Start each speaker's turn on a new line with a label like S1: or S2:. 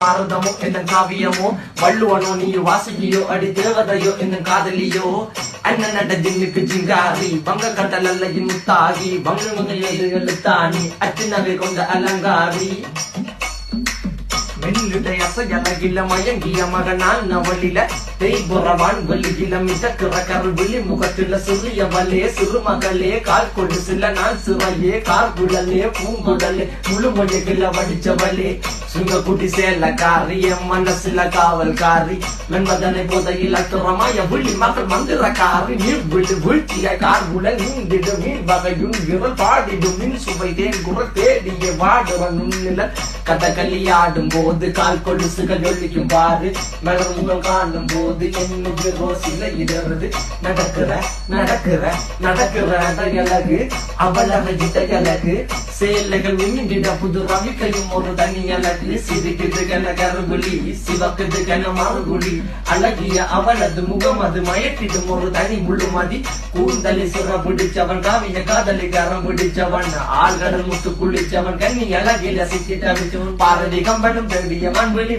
S1: பாரதமோ என்ன காவியமோ வள்ளுவனோ நீ வாசகியோ அடி தேவதையோ என்ன காதலியோ அண்ணன் நட ஜின்னுக்கு ஜிங்காரி வங்க கடலல்ல முத்தாகி வங்க வங்கையது எழுத்தாணி நகை கொண்ட அலங்காரி. மெல்லுடைய அசையலகில மயங்கிய மகனான் நவலில தெய்புறவான் வலியில மிதக்கிற கருவிழி முகத்தில சிறிய வலே சிறுமகளே கால் கொண்டு சில நான் சிறையே கார்குழலே பூங்குடலே முழுமொழிகள வடிச்சவளே சுங்க குட்டி சேல காரி என் மனசுல காவல் காரி மென்பதனை போதையில் அத்துறமாய விழி மந்திர காரி நீர் விட்டு வீழ்த்திய கார் உடல் நீந்திடு நீர் வகையும் விரல் பாடிடும். மின் சுவை தேன் குரல் தேடிய வாடுற நுண்ணில கதகளியாடும் போது கால் கொலுசுகள் ஒழிக்கும் பாரு. மலர் முகம் காணும் போது என்னுக்கு ரோசில இடறது. நடக்கிற நடக்கிற நடக்கிற அழகு அவளக அழகு சேலைகள் உமிண்டிட புது ரவிக்கையும் ஒரு தனி அழகு சிரிக்குது கன கருகுலி சிவக்குது கன மறுகுலி அழகிய அவளது முகம் அது மயக்கிடும் ஒரு தனி முழுமதி கூந்தலி சுர பிடிச்சவன் காவிய காதலி கரம் பிடிச்சவன் ஆழ்கடல் முத்து குளிச்சவன் கண்ணி அழகில சிக்கிட்ட பாரதி கம்பனும் பெரிய மண்வெளி